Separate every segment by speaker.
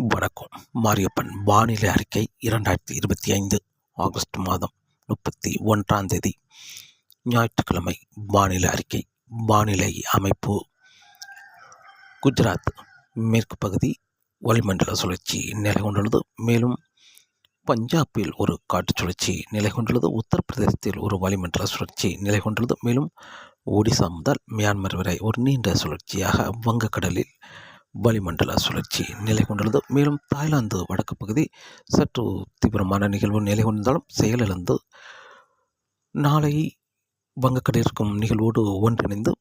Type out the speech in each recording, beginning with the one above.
Speaker 1: வணக்கம். மாரியப்பன் வானிலை அறிக்கை இரண்டாயிரத்தி இருபத்தி ஐந்து ஆகஸ்ட் மாதம் முப்பத்தி ஒன்றாம் தேதி. ஞாயிற்றுக்கிழமை வானிலை அறிக்கை. வானிலை அமைப்பு. குஜராத் மேற்கு பகுதி வளிமண்டல சுழற்சி நிலை கொண்டுள்ளது. மேலும் பஞ்சாபில் ஒரு காற்று சுழற்சி நிலை கொண்டுள்ளது. உத்தரப்பிரதேசத்தில் ஒரு வளிமண்டல சுழற்சி நிலை கொண்டுள்ளது. மேலும் ஒடிசா முதல் மியான்மர் வரை ஒரு நீண்ட சுழற்சியாக வங்கக்கடலில் வளிமண்டல சுழற்சி நிலை கொண்டுள்ளது. மேலும் தாய்லாந்து வடக்கு பகுதி சற்று தீவிரமான நிகழ்வு நிலை கொண்டிருந்தாலும் செயலிழந்து நாளை வங்கக்கடலில் இருக்கும் நிகழ்வோடு ஒன்றிணைந்து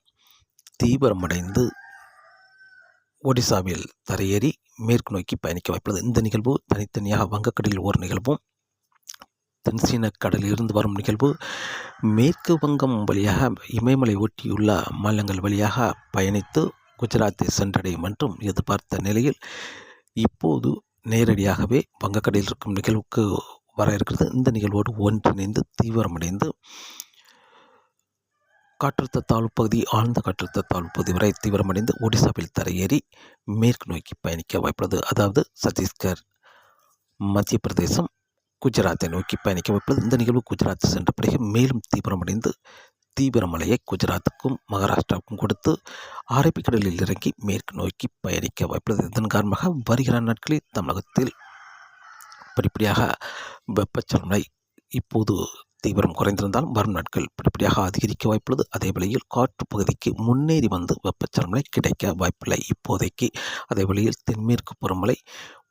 Speaker 1: தீவிரமடைந்து ஒடிசாவில் தரையேறி மேற்கு நோக்கி பயணிக்க வாய்ப்புள்ளது. இந்த நிகழ்வு தனித்தனியாக வங்கக்கடலில் ஒரு நிகழ்வும் தென்சீன கடலில் இருந்து வரும் நிகழ்வு மேற்கு வங்கம் வழியாக இமயமலை ஒட்டியுள்ள மாநிலங்கள் வழியாக பயணித்து குஜராத்தை சென்றடையும் என்றும் எதிர்பார்த்த நிலையில் இப்போது நேரடியாகவே வங்கக்கடையில் இருக்கும் நிகழ்வுக்கு வர இருக்கிறது. இந்த நிகழ்வோடு ஒன்றிணைந்து தீவிரமடைந்து காற்றழுத்த தாழ்வு பகுதி ஆழ்ந்த காற்றழுத்த தாழ்வு பகுதி வரை தீவிரமடைந்து ஒடிசாவில் தரையேறி மேற்கு நோக்கி பயணிக்க வாய்ப்புள்ளது. அதாவது சத்தீஸ்கர் மத்திய பிரதேசம் குஜராத்தை நோக்கி பயணிக்க வைப்பது இந்த நிகழ்வு குஜராத் சென்ற பிறகு மேலும் தீவிரமடைந்து தீவிரமலையை குஜராத்துக்கும் மகாராஷ்டிராவுக்கும் கொடுத்து அரபிக்கடலில் இறங்கி மேற்கு நோக்கி பயணிக்க வாய்ப்புள்ளது. இதன் காரணமாக வருகிற நாட்களில் தமிழகத்தில் படிப்படியாக வெப்பச்சலனை இப்போது தீவிரம் குறைந்திருந்தாலும் வரும் நாட்கள் படிப்படியாக அதிகரிக்க வாய்ப்புள்ளது. அதே வேளையில் காற்று பகுதிக்கு முன்னேறி வந்து வெப்பச்சலனை கிடைக்க வாய்ப்பில்லை. இப்போதைக்கு அதே வேளையில் தென்மேற்கு பருவமழை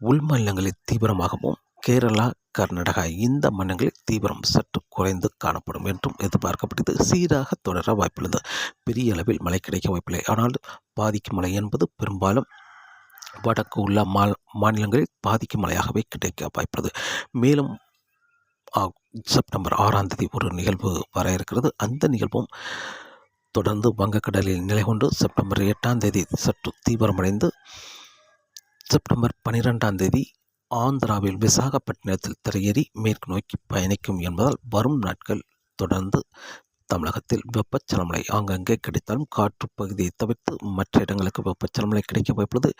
Speaker 1: உள் மாநிலங்களில் தீவிரமாகவும் கேரளா கர்நாடகா இந்த மன்னங்களில் தீவிரம் சற்று குறைந்து காணப்படும் என்றும் எதிர்பார்க்கப்படுகிறது சீராக தொடர வாய்ப்புள்ளது. பெரிய அளவில் மழை கிடைக்க வாய்ப்பில்லை. ஆனால் பாதிக்கும் மழை என்பது பெரும்பாலும் வடக்கு உள்ள மா மாநிலங்களில் பாதிக்கும் மழையாகவே கிடைக்க வாய்ப்புள்ளது. மேலும் செப்டம்பர் ஆறாம் தேதி ஒரு நிகழ்வு வர இருக்கிறது. அந்த நிகழ்வும் தொடர்ந்து வங்கக்கடலில் நிலை கொண்டு செப்டம்பர் எட்டாம் தேதி சற்று தீவிரமடைந்து செப்டம்பர் பன்னிரெண்டாம் தேதி ஆந்திராவில் விசாகப்பட்டினத்தில் திரையேறி மேற்கு நோக்கி பயணிக்கும் என்பதால் வரும் நாட்கள் தொடர்ந்து தமிழகத்தில் வெப்பச்சலமலை ஆங்கங்கே கிடைத்தாலும் காற்று பகுதியை தவிர்த்து மற்ற இடங்களுக்கு வெப்பச்சலமலை கிடைக்க வாய்ப்புள்ளது.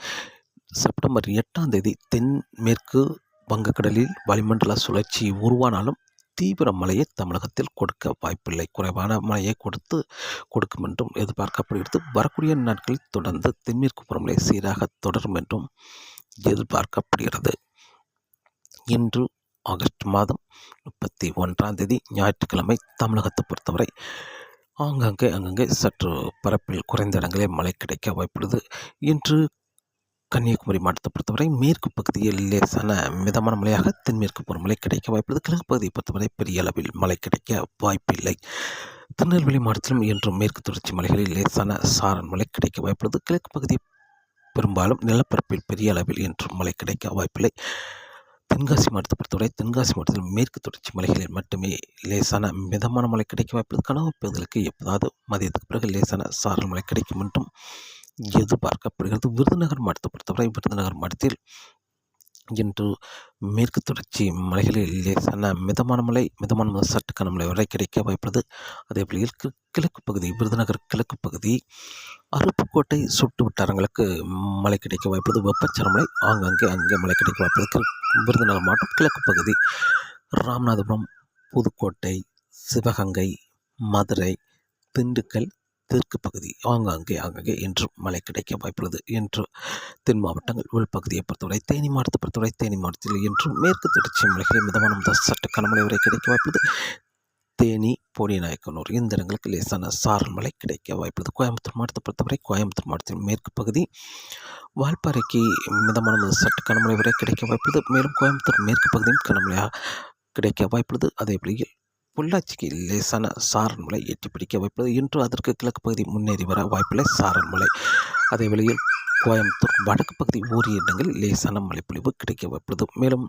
Speaker 1: செப்டம்பர் எட்டாம் தேதி தென்மேற்கு வங்கக்கடலில் வளிமண்டல சுழற்சி உருவானாலும் தீவிர மழையை தமிழகத்தில் கொடுக்க வாய்ப்பில்லை. குறைவான மழையை கொடுத்து கொடுக்கும் என்றும் எதிர்பார்க்கப்படுகிறது. வரக்கூடிய நாட்களில் தொடர்ந்து தென்மேற்கு புறமலை சீராக தொடரும் என்றும் எதிர்பார்க்கப்படுகிறது. இன்று ஆகஸ்ட் மாதம் முப்பத்தி ஒன்றாம் தேதி ஞாயிற்றுக்கிழமை தமிழகத்தை பொறுத்தவரை ஆங்காங்கே அங்கங்கே சற்று பரப்பில் குறைந்த இடங்களே மழை கிடைக்க வாய்ப்புள்ளது. இன்று கன்னியாகுமரி மாவட்டத்தை பொறுத்தவரை மேற்கு பகுதியில் லேசான மிதமான மழையாக தென்மேற்கு பருவமழை கிடைக்க வாய்ப்புள்ளது. கிழக்கு பகுதியை பொறுத்தவரை பெரிய அளவில் மழை கிடைக்க வாய்ப்பில்லை. திருநெல்வேலி மாவட்டத்திலும் இன்று மேற்கு தொடர்ச்சி மலைகளில் லேசான சாரல் மழை கிடைக்க வாய்ப்புள்ளது. கிழக்கு பகுதி பெரும்பாலும் நிலப்பரப்பில் பெரிய அளவில் இன்று மழை கிடைக்க வாய்ப்பில்லை. தென்காசி மாவட்டத்தை பொறுத்தவரை தென்காசி மாவட்டத்தில் மேற்கு தொடர்ச்சி மலைகளில் மட்டுமே லேசான மிதமான மழை கிடைக்க வாய்ப்பு கனவு பகுதிகளுக்கு எப்போதாவது மதியத்துக்கு பிறகு லேசான சாரல் மழை கிடைக்கும் என்றும் எதிர்பார்க்கப்படுகிறது. விருதுநகர் மாவட்டத்தை பொறுத்தவரை விருதுநகர் மாவட்டத்தில் இன்று மேற்கு தொடர்ச்சி மலைகளில் லேசான மிதமான மலை மிதமான முதல் சற்று கனமழை வரை கிடைக்க வாய்ப்புள்ளது. அதே போல கிழக்கு பகுதி விருதுநகர் கிழக்கு பகுதி அருப்புக்கோட்டை சுட்டு வட்டாரங்களுக்கு மழை கிடைக்க வாய்ப்புள்ளது. வெப்பச்சரமலை ஆங்காங்கே அங்கே மழை கிடைக்க வாய்ப்புள்ளது. விருதுநகர் மாவட்டம் கிழக்கு பகுதி ராமநாதபுரம் புதுக்கோட்டை சிவகங்கை மதுரை திண்டுக்கல் தெற்கு பகுதி ஆங்காங்கே ஆங்காங்கே இன்றும் மழை கிடைக்க வாய்ப்புள்ளது என்று தென் மாவட்டங்கள் உள்பகுதியை பொறுத்தவரை தேனி மாவட்டத்தை பொறுத்தவரை தேனி மாவட்டத்தில் இன்றும் மேற்கு தொடர்ச்சி மலைகளில் மிதமான முதல் சட்ட கனமழை வரை கிடைக்க வாய்ப்புள்ளது. தேனி போடிநாயக்கனூர் இந்த இடங்களுக்கு லேசான சாரல் மழை கிடைக்க வாய்ப்புள்ளது. கோயம்புத்தூர் மாவட்டத்தை பொறுத்தவரை கோயம்புத்தூர் மாவட்டத்தில் மேற்கு பகுதி வால்பாறைக்கு மிதமான முதல் சட்ட கனமழை வரை கிடைக்க வாய்ப்புள்ளது. மேலும் கோயம்புத்தூர் மேற்கு பகுதியும் கனமழையாக கிடைக்க வாய்ப்புள்ளது. அதே வழியில் பொள்ளாச்சிக்கு லேசான சாரல் மலை எட்டி பிடிக்க வைப்பது. இன்று அதற்கு கிழக்கு பகுதி முன்னேறி வர வாய்ப்பில்லை. சாரல் மலை. அதே வேளையில் கோயம்புத்தூர் வடக்கு பகுதி ஓரிய இடங்களில் லேசான மழைப்பொழிவு கிடைக்க வைப்பது. மேலும்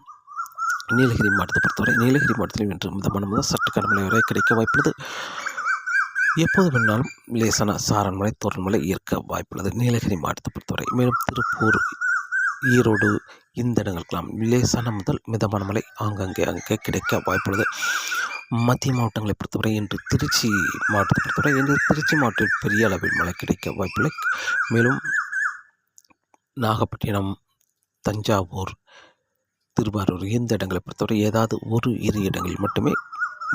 Speaker 1: நீலகிரி மாவட்டத்தை பொறுத்தவரை நீலகிரி மாவட்டத்தில் இன்று மிதமான முதல் சற்று கனமழை வரை கிடைக்க வாய்ப்புள்ளது. எப்போது வேணாலும் லேசான சாரல் மலை தோரல் மலை இருக்க வாய்ப்புள்ளது நீலகிரி மாவட்டத்தை பொறுத்தவரை. மேலும் திருப்பூர் ஈரோடு இந்த இடங்களுக்கெல்லாம் லேசான முதல் மிதமான மழை ஆங்காங்கே அங்கே கிடைக்க வாய்ப்புள்ளது. மத்திய மாவட்டங்களை பொறுத்தவரை இன்று திருச்சி மாவட்டத்தை பொறுத்தவரை இன்று திருச்சி மாவட்டத்தில் பெரிய அளவில் மழை கிடைக்க வாய்ப்பில்லை. மேலும் நாகப்பட்டினம் தஞ்சாவூர் திருவாரூர் இந்த இடங்களை பொறுத்தவரை ஏதாவது ஒரு இரு இடங்களில் மட்டுமே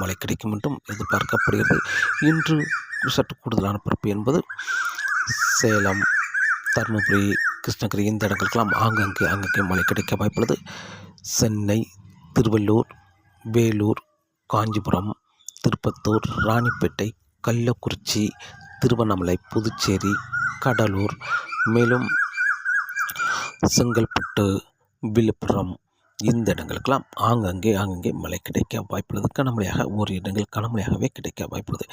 Speaker 1: மழை கிடைக்கும் என்றும் எதிர்பார்க்கப்படுகிறது. இன்று சற்று கூடுதலான பரப்பு என்பது சேலம் தருமபுரி கிருஷ்ணகிரி இந்த இடங்களுக்கெல்லாம் ஆங்காங்கே அங்கங்கே மழை கிடைக்க வாய்ப்புள்ளது. சென்னை திருவள்ளூர் வேலூர் காஞ்சிபுரம் திருப்பத்தூர் ராணிப்பேட்டை கள்ளக்குறிச்சி திருவண்ணாமலை புதுச்சேரி கடலூர். மேலும் செங்கல்பட்டு விழுப்புரம். இந்த இடங்களுக்கெல்லாம் ஆங்கங்கே ஆங்கங்கே மழை கிடைக்க வாய்ப்புள்ளது. கனமழையாக ஒரு இடங்கள் கனமழையாகவே கிடைக்க வாய்ப்புள்ளது.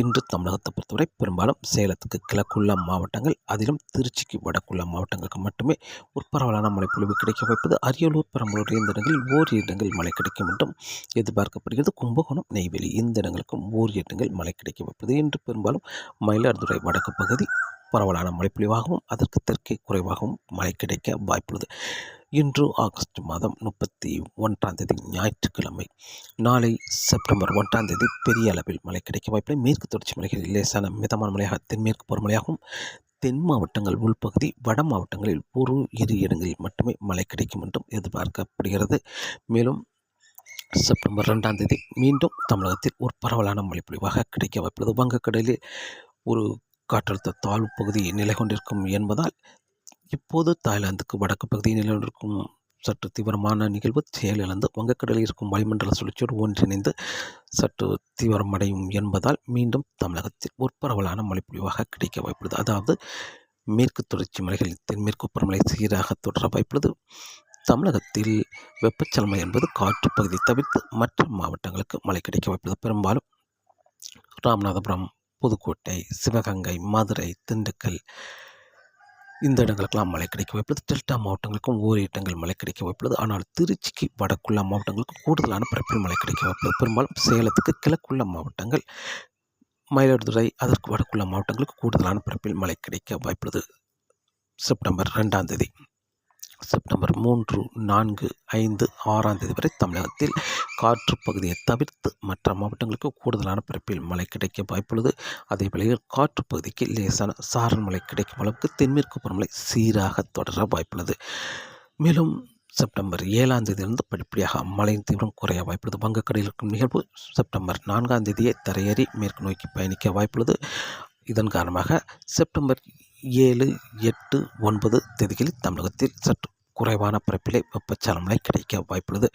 Speaker 1: இன்று தமிழகத்தை பொறுத்தவரை பெரும்பாலும் சேலத்துக்கு கிழக்குள்ள மாவட்டங்கள் அதிலும் திருச்சிக்கு வடக்குள்ள மாவட்டங்களுக்கு மட்டுமே ஒரு பரவலான மழைப்பொழிவு கிடைக்க வாய்ப்பது அரியலூர் பெரம்பலூர் இந்த இடங்களில் ஓரிரு இடங்கள் மழை கிடைக்கும் என்றும் எதிர்பார்க்கப்படுகிறது. கும்பகோணம் நெய்வேலி இந்த இடங்களுக்கும் ஓரிரு இடங்கள் மழை கிடைக்க வாய்ப்பது என்று பெரும்பாலும் மயிலாடுதுறை வடக்கு பகுதி பரவலான மழைப்பொழிவாகவும் அதற்கு தெற்கே குறைவாகவும் மழை கிடைக்க வாய்ப்புள்ளது. இன்று ஆகஸ்ட் மாதம் முப்பத்தி ஒன்றாம் தேதி ஞாயிற்றுக்கிழமை. நாளை செப்டம்பர் ஒன்றாம் தேதி பெரிய அளவில் மழை கிடைக்க வாய்ப்பில்லை. மேற்கு தொடர்ச்சி மலைகளில் லேசான மிதமான மழையாக தென்மேற்கு பருவமழையாகவும் தென் மாவட்டங்கள் உள்பகுதி வட மாவட்டங்களில் ஒரு இரு இடங்களில் மட்டுமே மழை கிடைக்கும் என்றும் எதிர்பார்க்கப்படுகிறது. மேலும் செப்டம்பர் ரெண்டாம் தேதி மீண்டும் தமிழகத்தில் ஒரு பரவலான மழைப்பொழிவாக கிடைக்க வாய்ப்புள்ளது. வங்கக்கடலில் ஒரு காற்றழுத்த தாழ்வு பகுதி நிலை கொண்டிருக்கும் என்பதால் இப்போது தாய்லாந்துக்கு வடக்கு பகுதியில் நிலை சற்று தீவிரமான நிகழ்வு செயலிழந்து வங்கக்கடலில் இருக்கும் வளிமண்டல சுழற்சியோடு ஒன்றிணைந்து சற்று தீவிரமடையும் என்பதால் மீண்டும் தமிழகத்தில் ஒரு பரவலான மழைப்பொழிவாக கிடைக்க வாய்ப்புள்ளது. அதாவது மேற்கு தொடர்ச்சி மலைகளில் தென்மேற்கு பருவமழை சீராக தொடர வாய்ப்புள்ளது. தமிழகத்தில் வெப்பச்சலமை என்பது காற்று பகுதி தவிர்த்து மற்ற மாவட்டங்களுக்கு மழை கிடைக்க வாய்ப்புள்ளது. பெரும்பாலும் ராமநாதபுரம் புதுக்கோட்டை சிவகங்கை மதுரை திண்டுக்கல் இந்த இடங்களுக்கெல்லாம் மழை கிடைக்க வாய்ப்புள்ளது டெல்டா மாவட்டங்களுக்கும் ஓரிரு இடங்கள் மழை கிடைக்க வாய்ப்புள்ளது ஆனால் திருச்சிக்கு வடக்குள்ள மாவட்டங்களுக்கு கூடுதலான பரப்பில் மழை கிடைக்க வாய்ப்புள்ளது பெரும்பாலும் சேலத்துக்கு கிழக்குள்ள மாவட்டங்கள் மயிலாடுதுறை அதற்கு வடக்குள்ள மாவட்டங்களுக்கு கூடுதலான பரப்பில் மழை கிடைக்க வாய்ப்புள்ளது. செப்டம்பர் ரெண்டாம் தேதி. செப்டம்பர் மூன்று நான்கு ஐந்து ஆறாம் தேதி வரை தமிழகத்தில் காற்று பகுதியை தவிர்த்து மற்ற மாவட்டங்களுக்கு கூடுதலான பரப்பில் மழை கிடைக்க வாய்ப்புள்ளது. அதே வேளையில் காற்று பகுதிக்கு லேசான சாரல் மழை கிடைக்கும் அளவுக்கு தென்மேற்கு பருவமழை சீராக தொடர வாய்ப்புள்ளது. மேலும் செப்டம்பர் ஏழாம் தேதியிலிருந்து படிப்படியாக மழையின் தீவிரம் குறைய வாய்ப்புள்ளது. வங்கக்கடையில் இருக்கும் நிகழ்வு செப்டம்பர் நான்காம் தேதியை தரையேறி மேற்கு நோக்கி பயணிக்க வாய்ப்புள்ளது. இதன் காரணமாக செப்டம்பர் ஏழு எட்டு ஒன்பது தேதிகளில் தமிழகத்தில் சற்று குறைவான பரப்பிலே வெப்பச்சலமலை கிடைக்க வாய்ப்புள்ளது.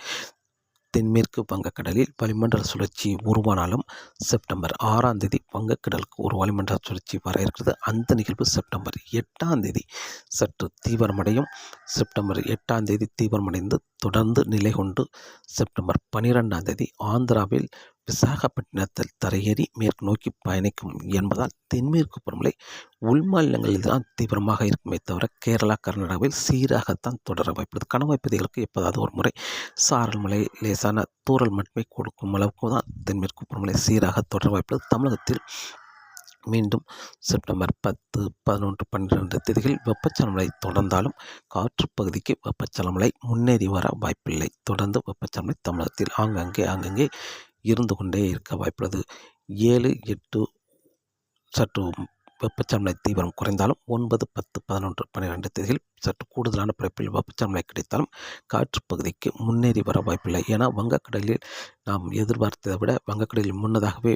Speaker 1: தென்மேற்கு வங்கக்கடலில் வளிமண்டல சுழற்சி உருவானாலும் செப்டம்பர் ஆறாம் தேதி வங்கக்கடலுக்கு ஒரு வளிமண்டல சுழற்சி வர இருக்கிறது. அந்த நிகழ்வு செப்டம்பர் எட்டாம் தேதி சற்று தீவிரமடையும். செப்டம்பர் எட்டாம் தேதி தீவிரமடைந்து தொடர்ந்து நிலை கொண்டு செப்டம்பர் பனிரெண்டாம் தேதி ஆந்திராவில் விசாகப்பட்டினத்தில் தரையேறி மேற்கு நோக்கி பயணிக்கும் என்பதால் தென்மேற்கு பருவமழை உள்மாநிலங்களில் தான் தீவிரமாக இருக்குமே தவிர கேரளா கர்நாடகாவில் சீராகத்தான் தொடர வாய்ப்புள்ளது. கணவாய் பகுதிகளுக்கு எப்போதாவது ஒரு முறை சாரல் மழை லேசான தூறல் மட்டுமே கொடுக்கும் அளவுக்கு தான் தென்மேற்கு பருவமழை சீராக தொடர வாய்ப்புள்ளது. தமிழகத்தில் மீண்டும் செப்டம்பர் பத்து பதினொன்று பன்னிரெண்டு தேதிகளில் வெப்பச்சலமலை தொடர்ந்தாலும் காற்று பகுதிக்கு வெப்பச்சலமலை முன்னேறி வர வாய்ப்பில்லை. தொடர்ந்து வெப்பச்சலமலை தமிழகத்தில் ஆங்காங்கே ஆங்காங்கே இருந்து கொண்டே இருக்க வாய்ப்புள்ளது. ஏழு எட்டு சற்று வெப்பச்சலமழை தீவிரம் குறைந்தாலும் ஒன்பது பத்து பதினொன்று பன்னிரெண்டு தேதியில் சற்று கூடுதலான பரப்பில் வெப்பச்சலமழை கிடைத்தாலும் காற்று பகுதிக்கு முன்னேறி வர வாய்ப்பில்லை. ஏன்னா வங்கக்கடலில் நாம் எதிர்பார்த்ததை விட வங்கக்கடலில் முன்னதாகவே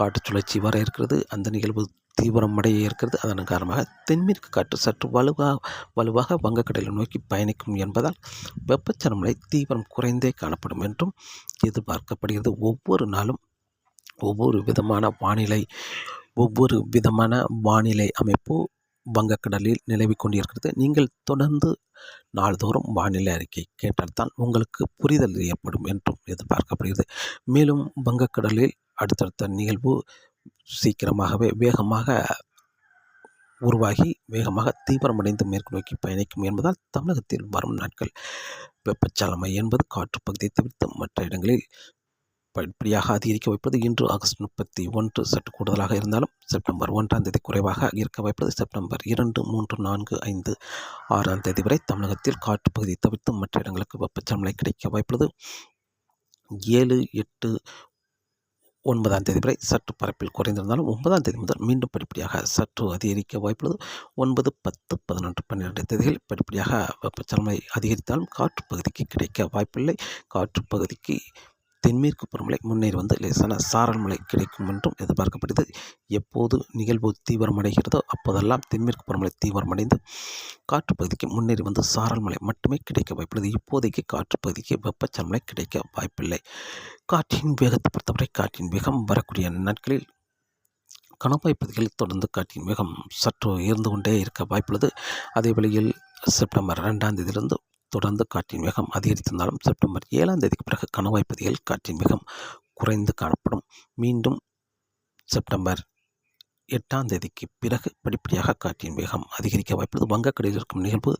Speaker 1: காற்று சுழற்சி வர இருக்கிறது. அந்த நிகழ்வு தீவிரம் அடைய இருக்கிறது. அதன் காரணமாக தென்மேற்கு காற்று சற்று வலுவாக வலுவாக வங்கக்கடலை நோக்கி பயணிக்கும் என்பதால் வெப்பச்சலமலை தீவிரம் குறைந்தே காணப்படும் என்றும் எதிர்பார்க்கப்படுகிறது. ஒவ்வொரு நாளும் ஒவ்வொரு விதமான வானிலை ஒவ்வொரு விதமான வானிலை அமைப்பு வங்கக்கடலில் நிலவி கொண்டிருக்கிறது. நீங்கள் தொடர்ந்து நாள்தோறும் வானிலை அறிக்கை கேட்டால்தான் உங்களுக்கு புரிதல் ஏற்படும் என்றும் எதிர்பார்க்கப்படுகிறது. மேலும் வங்கக்கடலில் அடுத்தடுத்த நிகழ்வு சீக்கிரமாகவே வேகமாக உருவாகி வேகமாக தீவிரமடைந்து மேற்கு நோக்கி பயணிக்கும் என்பதால் தமிழகத்தில் வரும் நாட்கள் வெப்பச்சலமை என்பது காற்றுப்பகுதியை தவிர்த்து மற்ற இடங்களில் படிப்படியாக அதிகரிக்க வைப்பது. இன்று ஆகஸ்ட் முப்பத்தி ஒன்று சற்று கூடுதலாக இருந்தாலும் செப்டம்பர் ஒன்றாம் தேதி குறைவாக இருக்க வைப்பது. செப்டம்பர் இரண்டு மூன்று நான்கு ஐந்து ஆறாம் தேதி வரை தமிழகத்தில் காற்றுப்பகுதியை தவிர்த்து மற்ற இடங்களுக்கு வெப்பச்சலமலை கிடைக்க வாய்ப்புள்ளது ஏழு எட்டு ஒன்பதாம் தேதி வரை சற்று பரப்பில் குறைந்திருந்தாலும் ஒன்பதாம் தேதி முதல் மீண்டும் படிப்படியாக சற்று அதிகரிக்க வாய்ப்புள்ளது ஒன்பது பத்து பதினொன்று பன்னிரெண்டு தேதிகள் படிப்படியாக வெப்பச்சலமை அதிகரித்தாலும் காற்று பகுதிக்கு கிடைக்க வாய்ப்பில்லை. காற்று பகுதிக்கு தென்மேற்கு பருவமழை முன்னேறி வந்து லேசான சாரல் மழை கிடைக்கும் என்றும் எதிர்பார்க்கப்படுகிறது. எப்போது நிகழ்வு தீவிரமடைகிறதோ அப்போதெல்லாம் தென்மேற்கு பருவமழை தீவிரமடைந்து காற்று பகுதிக்கு முன்னேறி வந்து சாரல் மழை மட்டுமே கிடைக்க வாய்ப்புள்ளது. இப்போதைக்கு காற்று பகுதிக்கு வெப்பச்சலமலை கிடைக்க வாய்ப்பில்லை. காற்றின் வேகத்தை பொறுத்தவரை காற்றின் வேகம் வரக்கூடிய நாட்களில் கணவாய் பகுதிகளில் தொடர்ந்து காற்றின் வேகம் சற்று உயர்ந்து கொண்டே இருக்க வாய்ப்புள்ளது. அதே வேளையில் செப்டம்பர் ரெண்டாம் தேதியிலிருந்து தொடர்ந்து காற்றின் வேகம் அதிகரித்திருந்தாலும் செப்டம்பர் ஏழாம் தேதிக்கு பிறகு கணவாய் பகுதியில் காற்றின் வேகம் குறைந்து காணப்படும். மீண்டும் செப்டம்பர் எட்டாம் தேதிக்கு பிறகு படிப்படியாக காற்றின் வேகம் அதிகரிக்க வாய்ப்புள்ளது. வங்கக்கடையில் இருக்கும் நிகழ்வு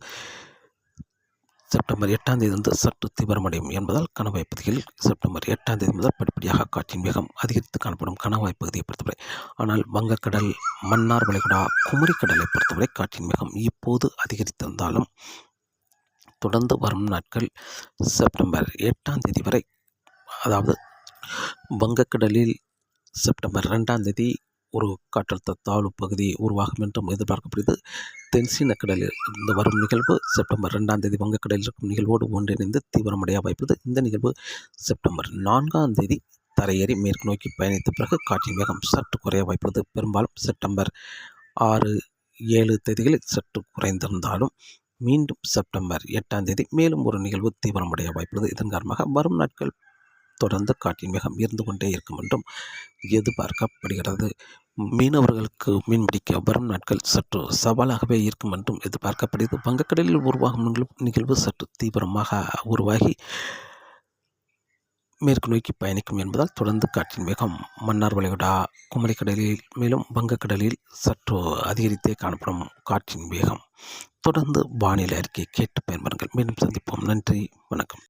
Speaker 1: செப்டம்பர் எட்டாம் தேதி வந்து சற்று தீவிரமடையும் என்பதால் கணவாய் பகுதியில் செப்டம்பர் எட்டாம் தேதி முதல் படிப்படியாக காற்றின் வேகம் அதிகரித்து காணப்படும் கணவாய் பகுதியை பொறுத்தவரை. ஆனால் வங்கக்கடல் மன்னார் வளைகுடா குமரிக்கடலை பொறுத்தவரை காற்றின் வேகம் இப்போது அதிகரித்திருந்தாலும் தொடர்ந்து வரும் நாட்கள் செப்டம்பர் எட்டாம் தேதி வரை. அதாவது வங்கக்கடலில் செப்டம்பர் ரெண்டாம் தேதி ஒரு காற்றழுத்த தாழ்வு பகுதி உருவாகும் என்றும் எதிர்பார்க்கப்படுகிறது. தென்சீன கடலில் இருந்து வரும் நிகழ்வு செப்டம்பர் ரெண்டாம் தேதி வங்கக்கடலில் இருக்கும் நிகழ்வோடு ஒன்றிணைந்து தீவிரமடைய வாய்ப்புள்ளது இந்த நிகழ்வு செப்டம்பர் நான்காம் தேதி தரையேறி மேற்கு நோக்கி பயணித்த பிறகு காற்றின் வேகம் சற்று குறைய வாய்ப்புள்ளது. பெரும்பாலும் செப்டம்பர் ஆறு ஏழு தேதிகளில் சற்று குறைந்திருந்தாலும் மீண்டும் செப்டம்பர் எட்டாம் தேதி மேலும் ஒரு நிகழ்வு தீவிரமடைய வாய்ப்புள்ளது. இதன் காரணமாக வரும் நாட்கள் தொடர்ந்து காற்றின் வேகம் இருந்து கொண்டே இருக்கும் என்றும் எதிர்பார்க்கப்படுகிறது. மீனவர்களுக்கு மீன்பிடிக்க வரும் நாட்கள் சற்று சவாலாகவே இருக்கும் என்றும் எதிர்பார்க்கப்படுகிறது. வங்கக்கடலில் உருவாகும் நிகழ்வு சற்று தீவிரமாக உருவாகி மேற்கு நோக்கி பயணிக்கும் என்பதால் தொடர்ந்து காற்றின் வேகம் மன்னார் வளைகுடா குமரிக்கடலில் மேலும் வங்கக்கடலில் சற்று அதிகரித்தே காணப்படும் காற்றின் வேகம் தொடர்ந்து வானிலை அறிக்கை கேட்டு பயன்பெறுங்கள் மீண்டும் சந்திப்போம். நன்றி. வணக்கம்.